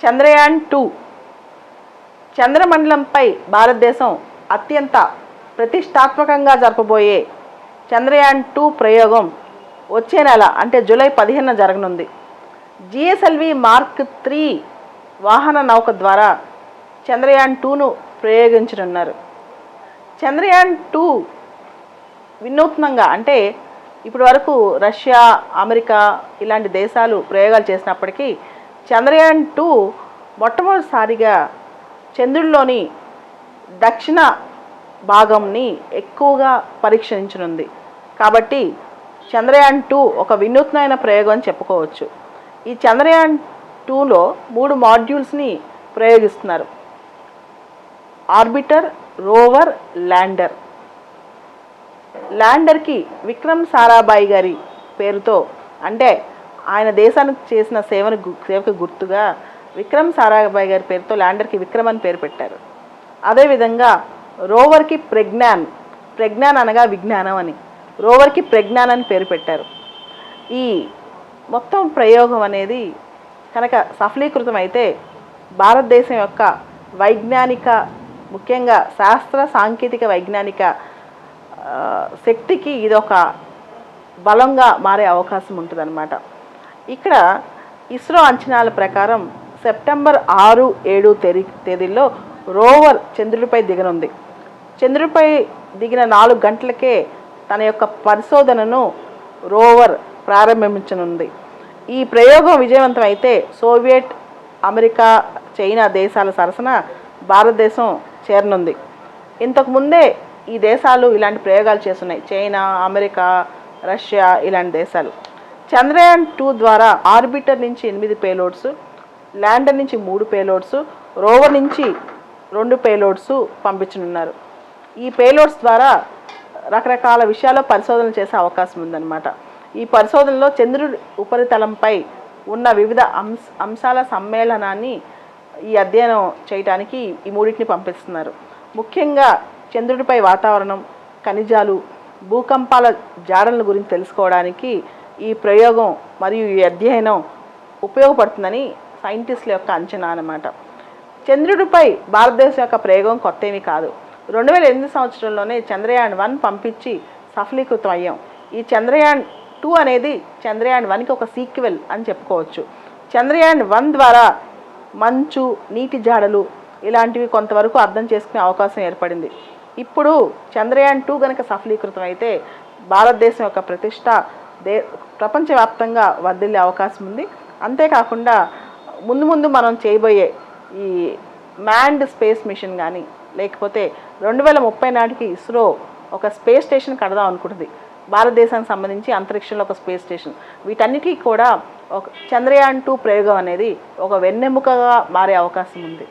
Chandrayaan two. చంద్రమండలంపై భారతదేశం అత్యంత ప్రతిష్టాత్మకంగా జరపబోయే చంద్రయాన్ టూ ప్రయోగం వచ్చే నెల అంటే జూలై పదిహేనున జరగనుంది. జిఎస్ఎల్వి మార్క్ త్రీ వాహన నౌక ద్వారా చంద్రయాన్ టూను ప్రయోగించనున్నారు. చంద్రయాన్ టూ వినూత్నంగా అంటే ఇప్పటి వరకు రష్యా అమెరికా ఇలాంటి దేశాలు ప్రయోగాలు చేసినప్పటికీ చంద్రయాన్ టూ మొట్టమొదటిసారిగా చంద్రుడిలోని దక్షిణ భాగంని ఎక్కువగా పరీక్షించనుంది. కాబట్టి చంద్రయాన్ టూ ఒక వినూత్నమైన ప్రయోగం అని చెప్పుకోవచ్చు. ఈ చంద్రయాన్ టూలో మూడు మాడ్యూల్స్ని ప్రయోగిస్తున్నారు. Orbiter rover lander. ల్యాండర్కి Vikram Sarabhai గారి పేరుతో అంటే ఆయన దేశానికి చేసిన సేవను సేవకు గుర్తుగా విక్రమ్ సారాభాయ్ గారి పేరుతో ల్యాండర్కి విక్రమ్ అని పేరు పెట్టారు. అదేవిధంగా రోవర్కి ప్రజ్ఞాన్ ప్రజ్ఞాన్ అనగా విజ్ఞానం అని రోవర్కి ప్రజ్ఞాన్ అని పేరు పెట్టారు. ఈ మొత్తం ప్రయోగం అనేది కనుక సఫలీకృతం అయితే భారతదేశం యొక్క వైజ్ఞానిక ముఖ్యంగా శాస్త్ర సాంకేతిక వైజ్ఞానిక శక్తికి ఇది ఒక బలంగా మారే అవకాశం ఉంటుందన్నమాట. ఇక్కడ ఇస్రో అంచనాల ప్రకారం సెప్టెంబర్ ఆరు ఏడు తేదీ తేదీల్లో రోవర్ చంద్రుడిపై దిగనుంది. చంద్రుడిపై దిగిన నాలుగు గంటలకే తన యొక్క పరిశోధనను రోవర్ ప్రారంభించనుంది. ఈ ప్రయోగం విజయవంతం అయితే సోవియట్ అమెరికా చైనా దేశాల సరసన భారతదేశం చేరనుంది. ఇంతకుముందే ఈ దేశాలు ఇలాంటి ప్రయోగాలు చేస్తున్నాయి. చైనా అమెరికా రష్యా ఇలాంటి దేశాలు. చంద్రయాన్ టూ ద్వారా ఆర్బిటర్ నుంచి ఎనిమిది పేలోడ్స్ ల్యాండర్ నుంచి మూడు పేలోడ్స్ రోవర్ నుంచి రెండు పేలోడ్స్ పంపించనున్నారు. ఈ పేలోడ్స్ ద్వారా రకరకాల విషయాల్లో పరిశోధనలు చేసే అవకాశం ఉందన్నమాట. ఈ పరిశోధనలో చంద్రుడి ఉపరితలంపై ఉన్న వివిధ అంశ అంశాల సమ్మేళనాన్ని ఈ అధ్యయనం చేయడానికి ఈ మూడింటిని పంపిస్తున్నారు. ముఖ్యంగా చంద్రుడిపై వాతావరణం ఖనిజాలు భూకంపాల జాడల గురించి తెలుసుకోవడానికి ఈ ప్రయోగం మరియు ఈ అధ్యయనం ఉపయోగపడుతుందని సైంటిస్టుల యొక్క అంచనా అనమాట చంద్రుడిపై భారతదేశం యొక్క ప్రయోగం కొత్త ఏమీ కాదు. రెండు వేల ఎనిమిది సంవత్సరంలోనే చంద్రయాన్ వన్ పంపించి సఫలీకృతం అయ్యాం. ఈ చంద్రయాన్ టూ అనేది చంద్రయాన్ వన్కి ఒక సీక్వెల్ అని చెప్పుకోవచ్చు. చంద్రయాన్ వన్ ద్వారా మంచు నీటి జాడలు ఇలాంటివి కొంతవరకు అర్థం చేసుకునే అవకాశం ఏర్పడింది. ఇప్పుడు చంద్రయాన్ టూ కనుక సఫలీకృతం అయితే భారతదేశం యొక్క ప్రతిష్ట దే ప్రపంచవ్యాప్తంగా వర్ధిల్లే అవకాశం ఉంది. అంతేకాకుండా ముందు ముందు మనం చేయబోయే ఈ మ్యాండ్ స్పేస్ మిషన్ కానీ లేకపోతే రెండు వేల ముప్పై నాటికి ఇస్రో ఒక స్పేస్ స్టేషన్ కడదాం అనుకుంటుంది. భారతదేశానికి సంబంధించి అంతరిక్షంలో ఒక స్పేస్ స్టేషన్. వీటన్నిటికీ కూడా ఒక చంద్రయాన్ టూ ప్రయోగం అనేది ఒక వెన్నెముకగా మారే అవకాశం ఉంది.